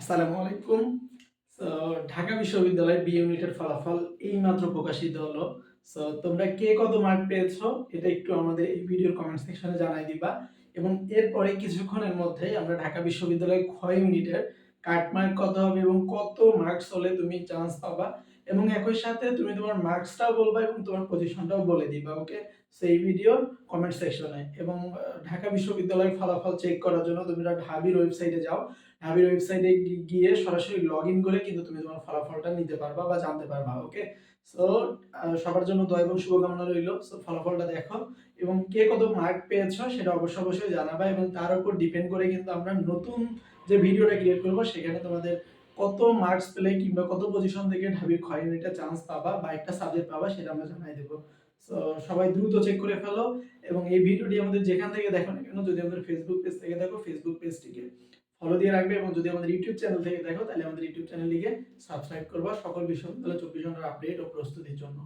আসসালামু আলাইকুম। সো ঢাকা বিশ্ববিদ্যালয় বি ইউনিটের ফলাফল এইমাত্র প্রকাশিত হলো। সো তোমরা কে কত মার্ক পেয়েছ, এটা একটু আমাদের এই ভিডিওর কমেন্ট সেকশনে জানাই দিবা। এবং এরপরে কিছুক্ষণের মধ্যেই আমরা ঢাকা বিশ্ববিদ্যালয় ক্ষয় ইউনিটের কাট মার্ক কত হবে এবং কত মার্কস হলে তুমি চান্স পাবা এবং একই সাথে তুমি তোমার মার্কসটাও বলবা এবং তোমার পজিশনটাও বলে দিবা ওকে সেই ভিডিওর কমেন্ট সেকশনে এবং ঢাকা বিশ্ববিদ্যালয়ের ফলাফল চেক করার জন্য তোমরা ঢাবির ওয়েবসাইটে যাও। ঢাবির ওয়েবসাইটে গিয়ে সরাসরি লগ ইন করে কিন্তু তুমি তোমার ফলাফলটা নিতে পারবা বা জানতে পারবা ওকে সো সবার জন্য দয়া এবং শুভকামনা রইল। সো ফলাফলটা দেখো। কে কত মার্ক পেয়েছ সেটা অবশ্যই অবশ্যই জানাবা এবং তার উপর ডিপেন্ড করে কিন্তু আমরা নতুন যে ভিডিওটা ক্রিয়েট করব সেখানে তোমাদের কত মার্কস পেলে কিংবা কত পজিশন থেকে ঢাবির খয়ের একটা চান্স পাবা বা একটা সাবজেক্ট পাবা সেটা আমরা জানাই দেবো। সো সবাই দ্রুত চেক করে ফেলো এবং এই ভিডিওটি আমাদের যেখান থেকে দেখো না কেন, যদি আমাদের ফেসবুক পেজ থেকে দেখো ফেসবুক পেজটিকে ফলো দিয়ে রাখবে এবং যদি আমাদের ইউটিউব চ্যানেল থেকে দেখো, তাহলে আমাদের ইউটিউব চ্যানেল লিখে সাবস্ক্রাইব করবা সকল বিশ্ববিদ্যালয় চব্বিশ ঘণ্টার আপডেট ও প্রস্তুতির জন্য।